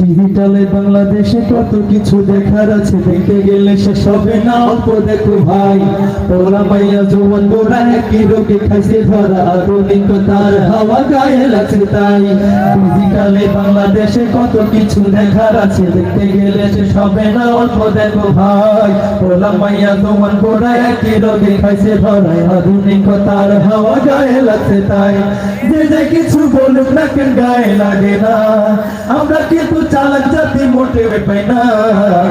ডিজিটালে বাংলাদেশে কত কিছু দেখার আছে দেখতে গেলে শেষ হবে না। অল্প দেখো ভাই, পোলা মাইয়া জোয়ান গোড়া একই রোগে খাইছে ধরা আধুনিকতার হাওয়া গায়ে লাগছে তাই। ডিজিটালে বাংলাদেশে কত কিছু দেখার আছে, দেখতে গেলে শেষ হবে না। অল্প দেখো ভাই, পোলা মাইয়া জোয়ান গোড়া একই রোগে খাইছে ধরা আধুনিকতার হাওয়া গায়ে লাগছে তাই। যে যে কিছু বলুক না কেন গায়ে লাগে না। আমরা কিন্তু চালাক জাতি মোটে পাই না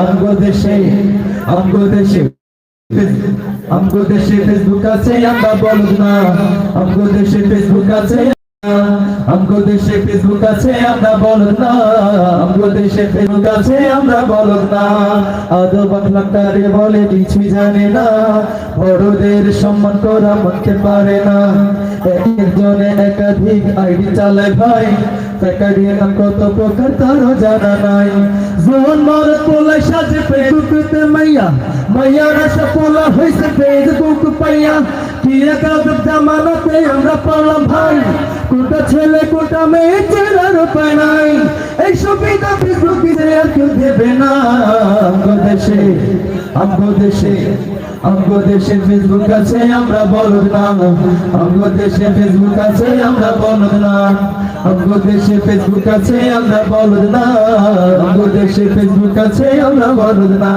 আমগো দেশে আমগো দেশে আমগো দেশে ফেসবুক আছে, আমরা বলদ না, আমগো দেশে ফেসবুক আছে আমগো দেশে ফেসবুক আছে, আমরা বলদ না। আমগো দেশে ফেসবুক আছে, আমরা বলদ না। আদো বাংলা কারে বলে, কিছুই জানে না। বড়দের সম্মান করা মানতে পারে না। একজনে একাধিক আইডি চালায় ভাই কত প্রকার তারও জানা নাই। জোন মর পোলাই সাজে ফেসবুকতে মাইয়া। মাইয়া রাসা পোলা হইছে ফেসবুক পাইয়া। কি একাদ জামানাতে আমরা পারলাম ভাই। মেয়ে চেনার উপায় নাই। এই সুবিধা ফেসবুক আর কেউ দেবে না। আমগো দেশে আমগো দেশে আমগো ফেসবুক আছে, আমরা বলদ না। আমগো দেশে ফেসবুক আছে, আমরা বলদ না। আমগো ফেসবুক আছে, আমরা বলদ না। আমগো ফেসবুক আছে, আমরা বলদ না।